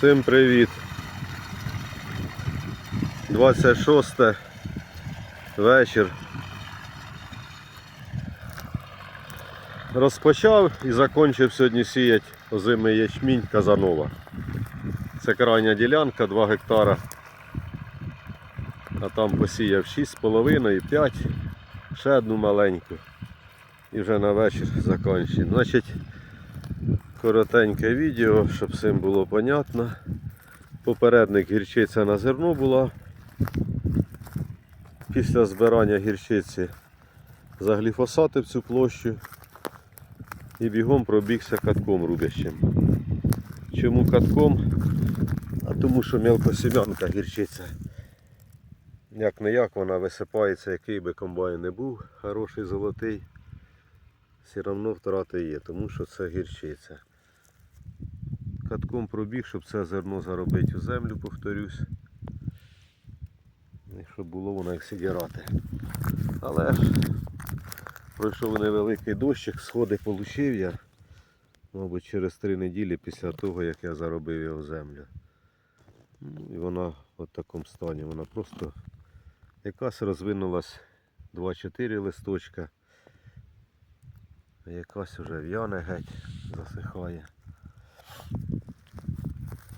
Всім привіт. 26 вечір. Розпочав і закінчив сьогодні сіять озимий ячмінь Казанова. Це крайня ділянка 2 гектара. А там посіяв 6,5 і 5, ще одну маленьку. І вже на вечір закінчив. Значить, коротеньке відео, щоб всім було понятно. Попередник гірчиця на зерно була. Після збирання гірчиці загліфосатив цю площу і бігом пробігся катком рубящим. Чому катком? А тому що мелкосім'янка гірчиця. Як не як вона висипається, який би комбайн не був, хороший золотий, все одно втрати є, тому що це гірчиця. Катком пробіг, щоб це зерно заробити у землю, повторюсь. І щоб було воно як сидірати. Але ж пройшов невеликий дощик, сходи получив я, мабуть, через три неділі після того, як я заробив його в землю. Ну, і вона в такому стані, вона просто якась розвинулась 2-4 листочка, якась вже в'яне геть, засихає.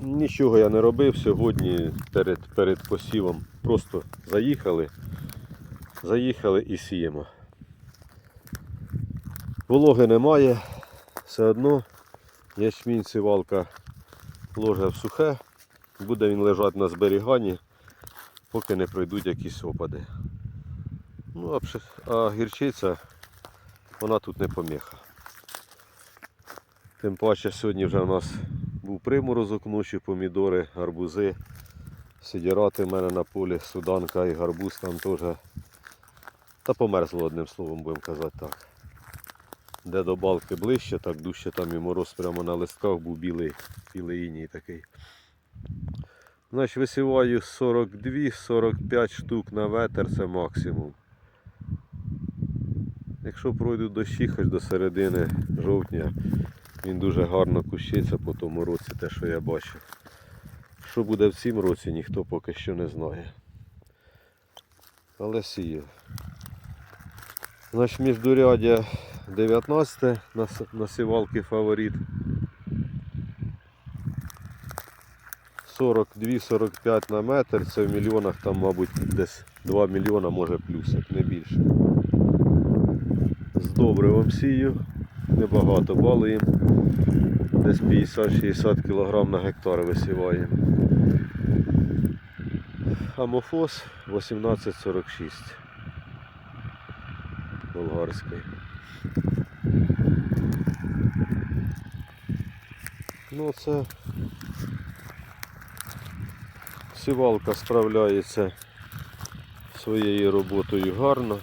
Нічого я не робив сьогодні перед, перед посівом. Просто заїхали, заїхали і сіємо. Вологи немає, все одно ячмінь сівалка ложе в сухе, буде він лежати на зберіганні, поки не пройдуть якісь опади. Ну, а гірчиця, вона тут не поміха. Тим паче сьогодні вже у нас був приморозок ночі, помідори, гарбузи. Сидірати в мене на полі, суданка і гарбуз там теж. Та померзло одним словом, будемо казати так. Де до балки ближче, так дужче там і мороз прямо на листках був білий, білий іній такий. Значить висіваю 42-45 штук на ветер, це максимум. Якщо пройдуть дощі хоч до середини жовтня, він дуже гарно кущиться по тому році, те, що я бачив. Що буде в цім році, ніхто поки що не знає. Але сіє. Значить, міждурядя 19 на, с- на сівалки фаворит. 42-45 на метр, це в мільйонах там, мабуть, десь 2 мільйона, може плюсик, не більше. З добривом сію, небагато балуємо. Десь 50-60 кг на гектар висіваємо. Амофос 1846. Болгарський. Ну це сівалка справляється своєю роботою гарно.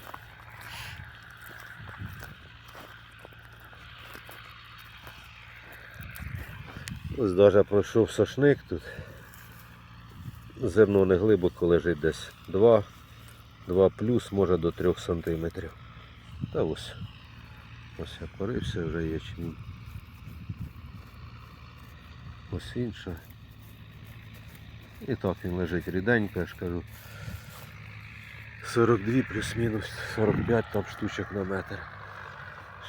Ось навіть пройшов сошник тут. Зерно не глибоко лежить десь 2, 2 плюс, може до 3 сантиметрів. Та ось. Ось я порився вже ячмінь. Ось інша. І так він лежить ріденько, я ж кажу. 42 плюс-мінус, 45 там штучок на метр.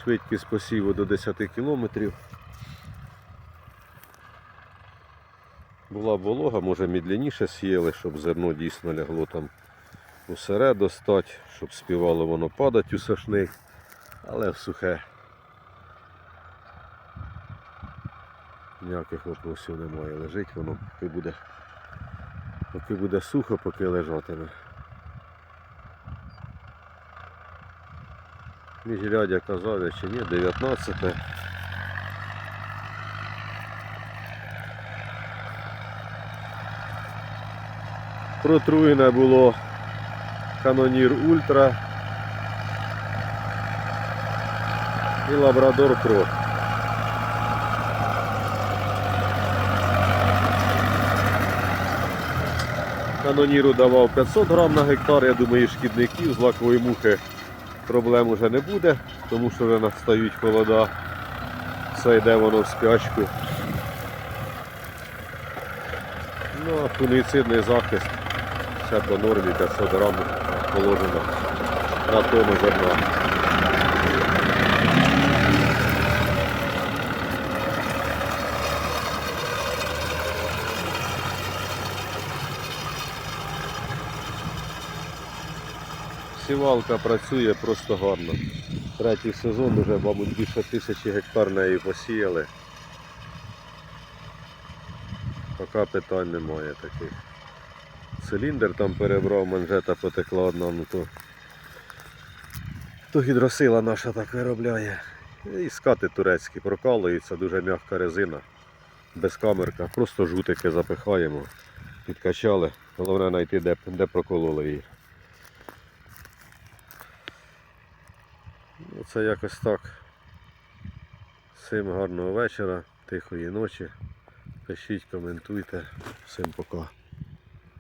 Швидкість посіву до 10 кілометрів. Була волога, може мідляніше сіяли, щоб зерно дійсно лягло там усере достать, щоб співало воно падати у сошник, але в сухе. Ніяких вопросів немає. Лежить воно, поки буде, поки буде сухо, поки лежатиме. Міжрядя казав, я чи ні, 19. Протруєне було Канонір Ультра і Лабрадор Про. Каноніру давав 500 грам на гектар, я думаю, шкідників з лакової мухи проблем уже не буде, тому що вже настають холода, все йде воно в спячку. Ну, а фунгіцидний захист все по нормі 500 грам положено на тонну зерна. Сівалка працює просто гарно. Третій сезон вже, мабуть, більше тисячі гектар неї посіяли. Поки питань немає таких. Циліндр там перебрав, манжета потекла одна, ну то, то гідросила наша так виробляє. І скати турецькі прокалуються, дуже м'яка резина, без камерка. Просто жутики запихаємо, підкачали. Головне знайти, де, де прокололи її. Ну, це якось так. Всім гарного вечора, тихої ночі. Пишіть, коментуйте. Всім пока.